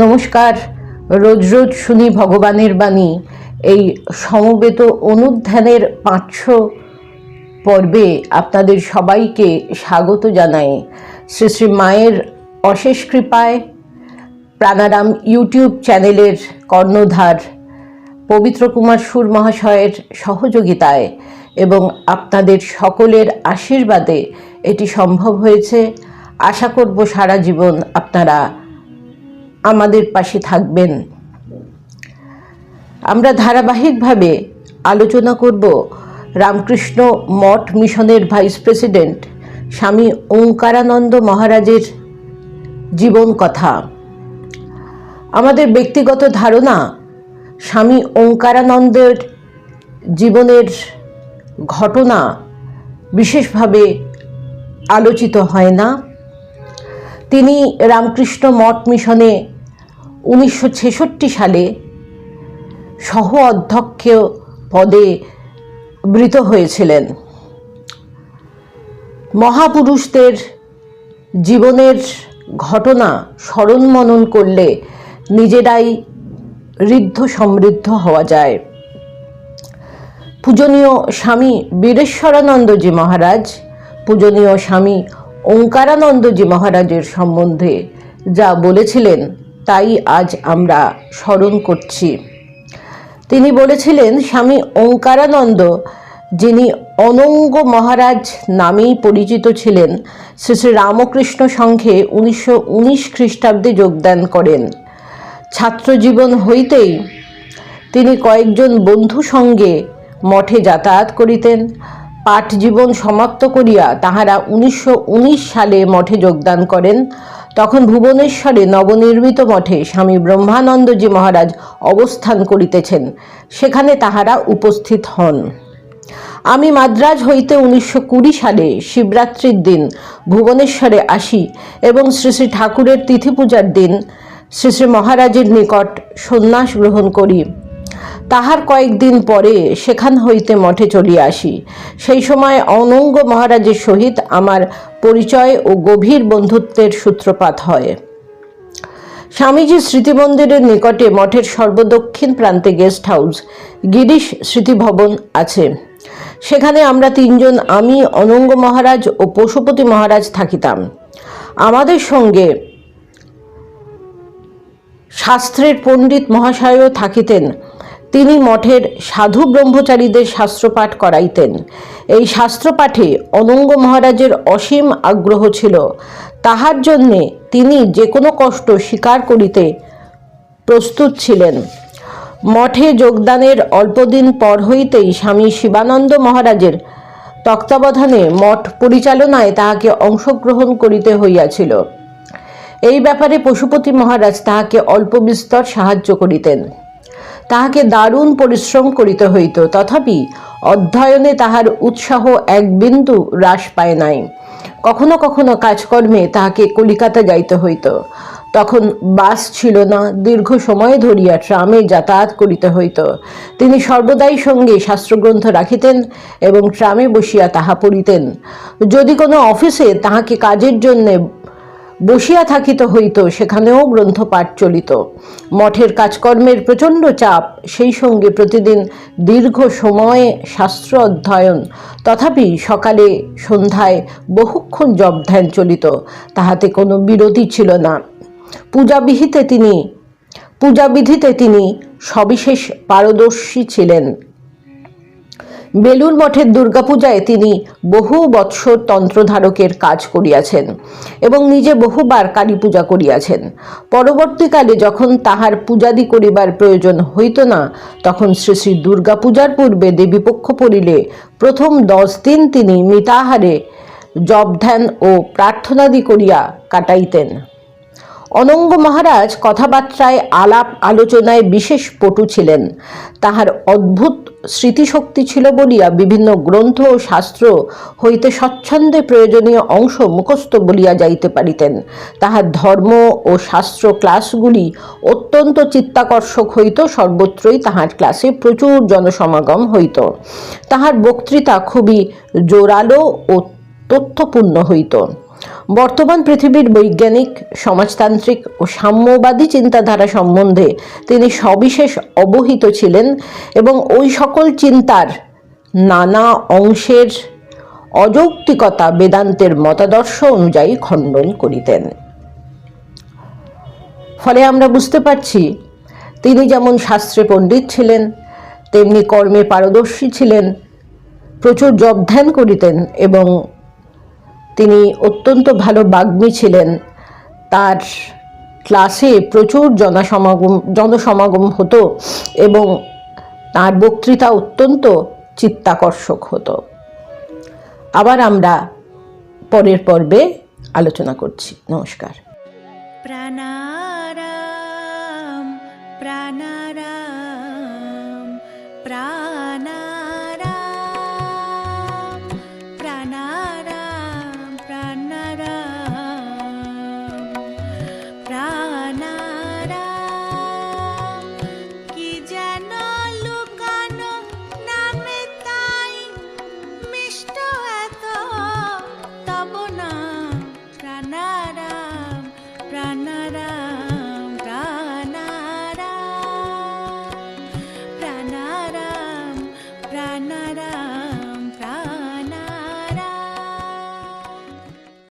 নমস্কার। রোজ রোজ শুনি ভগবানের বাণী। এই সমবেত অনুধ্যানের পাঁচশো পর্বে আপনাদের সবাইকে স্বাগত জানাই। শ্রী শ্রী মায়ের অশেষ কৃপায় প্রাণারাম ইউটিউব চ্যানেলের কর্ণধার পবিত্র কুমার সুর মহাশয়ের সহযোগিতায় এবং আপনাদের সকলের আশীর্বাদে এটি সম্ভব হয়েছে। আশা করব সারা জীবন আপনারা আমাদের পাশে থাকবেন। আমরা ধারাবাহিকভাবে আলোচনা করব রামকৃষ্ণ মঠ মিশনের ভাইস প্রেসিডেন্ট স্বামী ওঙ্কারানন্দ মহারাজের জীবন কথা। আমাদের ব্যক্তিগত ধারণা, স্বামী ওঙ্কারানন্দের জীবনের ঘটনা বিশেষভাবে আলোচিত হয় না। তিনি রামকৃষ্ণ মঠ মিশনে উনিশশো ছেষট্টি সালে সহ অধ্যক্ষ পদে বৃত হয়েছিলেন। মহাপুরুষদের জীবনের ঘটনা স্মরণ মনন করলে নিজেরাই ঋদ্ধ সমৃদ্ধ হওয়া যায়। পূজনীয় স্বামী বীরেশ্বরানন্দজি মহারাজ, পূজনীয় স্বামী ওঙ্কারানন্দজি মহারাজের সম্বন্ধে যা বলেছিলেন তাই আজ আমরা স্মরণ করছি। তিনি বলেছিলেন, স্বামী ওঙ্কারানন্দ যিনি অনঙ্গ মহারাজ নামেই পরিচিত ছিলেন, শ্রী শ্রী রামকৃষ্ণ সংঘে উনিশশো উনিশ খ্রিস্টাব্দে যোগদান করেন। ছাত্রজীবন হইতেই তিনি কয়েকজন বন্ধু সঙ্গে মঠে যাতায়াত করিতেন। পাঠ জীবন সমাপ্ত করিয়া তাহারা উনিশশো উনিশ সালে মঠে যোগদান করেন। তখন ভুবনেশ্বরে নবনির্মিত মঠে স্বামী ব্রহ্মানন্দজি মহারাজ অবস্থান করিতেছেন। সেখানে তাহারা উপস্থিত হন। আমি মাদ্রাজ হইতে উনিশশো কুড়ি সালে শিবরাত্রির দিন ভুবনেশ্বরে আসি এবং শ্রী শ্রী ঠাকুরের তিথি পূজার দিন শ্রী শ্রী মহারাজের নিকট সন্ন্যাস গ্রহণ করি। তাহার কয়েকদিন পরে সেখান হইতে মঠে চলিয়া আসি। সেই সময় অনঙ্গ মহারাজের সহিত আমার পরিচয় ও গভীর বন্ধুত্বের সূত্রপাত হয়। স্বামীজি স্মৃতি মন্দিরের নিকটে মঠের সর্বদক্ষিণ প্রান্তে গেস্ট হাউস, গিরিশ স্মৃতিভবন আছে। সেখানে আমরা তিনজন আমি, অনঙ্গ মহারাজ ও পশুপতি মহারাজ থাকিতাম। আমাদের সঙ্গে শাস্ত্রের পণ্ডিত মহাশয়ও থাকিতেন। তিনি মঠের সাধু ব্রহ্মচারীদের শাস্ত্রপাঠ করাইতেন। এই শাস্ত্রপাঠে অনঙ্গ মহারাজের অসীম আগ্রহ ছিল। তাহার জন্যে তিনি যে কোনো কষ্ট স্বীকার করিতে প্রস্তুত ছিলেন। মঠে যোগদানের অল্পদিন পর হইতেই স্বামী শিবানন্দ মহারাজের তত্ত্বাবধানে মঠ পরিচালনায় তাহাকে অংশগ্রহণ করিতে হইয়াছিল। এই ব্যাপারে পশুপতি মহারাজ তাহাকে অল্প বিস্তর সাহায্য করিতেন। তাহাকে দারুণ পরিশ্রম করিতে হইত। তথাপি অধ্যয়নে তাহার উৎসাহ এক বিন্দু হ্রাস পায় নাই। কখনো কখনো কাজকর্মে তাহাকে কলিকাতা যাইতে হইত। তখন বাস ছিল না, দীর্ঘ সময় ধরিয়া ট্রামে যাতায়াত করিতে হইত। তিনি সর্বদাই সঙ্গে শাস্ত্রগ্রন্থ রাখিতেন এবং ট্রামে বসিয়া তাহা পড়িতেন। যদি কোনো অফিসে তাহাকে কাজের জন্যে বসিয়া থাকিত হইত, সেখানেও গ্রন্থপাঠ চলিত। মঠের কাজকর্মের প্রচণ্ড চাপ, সেই সঙ্গে প্রতিদিন দীর্ঘ সময়ে শাস্ত্র অধ্যয়ন। তথাপি সকালে সন্ধ্যায় বহুক্ষণ জপ ধ্যান চলিত, তাহাতে কোনো বিরতি ছিল না। পূজাবিহিতে তিনি, পূজাবিধিতে তিনি সবিশেষ পারদর্শী ছিলেন। বেলুর মঠের দুর্গাপূজায় তিনি বহু বৎসর তন্ত্রধারকের কাজ করিয়াছেন এবং নিজে বহুবার কালী পূজা করিয়াছেন। পরবর্তীকালে যখন তাহার পূজাদি করিবার প্রয়োজন হইত না, তখন শ্রী শ্রী দুর্গাপূজার পূর্বে দেবীপক্ষ পড়িলে প্রথম দশ দিন তিনি মিতাহারে জপ ধ্যান ও প্রার্থনাদি করিয়া কাটাইতেন। অনঙ্গ মহারাজ কথাবার্তায় আলাপ আলোচনায় বিশেষ পটু ছিলেন। তাহার অদ্ভুত স্মৃতিশক্তি ছিল বলিয়া বিভিন্ন গ্রন্থ ও শাস্ত্র হইতে স্বচ্ছন্দে প্রয়োজনীয় অংশ মুখস্থ বলিয়া যাইতে পারিতেন। তাহার ধর্ম ও শাস্ত্র ক্লাসগুলি অত্যন্ত চিত্তাকর্ষক হইত, সর্বত্রই তাহার ক্লাসে প্রচুর জনসমাগম হইত। তাহার বক্তৃতা খুবই জোরালো ও তথ্যপূর্ণ হইত। বর্তমান পৃথিবীর বৈজ্ঞানিক, সমাজতান্ত্রিক ও সাম্যবাদী চিন্তাধারা সম্বন্ধে তিনি সবিশেষ অবহিত ছিলেন এবং ওই সকল চিন্তার নানা অংশের অযৌক্তিকতা বেদান্তের মতাদর্শ অনুযায়ী খণ্ডন করিতেন। ফলে আমরা বুঝতে পারছি, তিনি যেমন শাস্ত্রে পণ্ডিত ছিলেন, তেমনি কর্মে পারদর্শী ছিলেন, প্রচুর জপ ধ্যান করিতেন এবং তিনি অত্যন্ত ভালো বাগ্মী ছিলেন। তার ক্লাসে প্রচুর জনসমাগম জনসমাগম হতো এবং তার বক্তৃতা অত্যন্ত চিত্তাকর্ষক হতো। আবার আমরা পরের পর্বে আলোচনা করছি। নমস্কার। প্রাণারাম প্রাণারাম প্রাণারাম।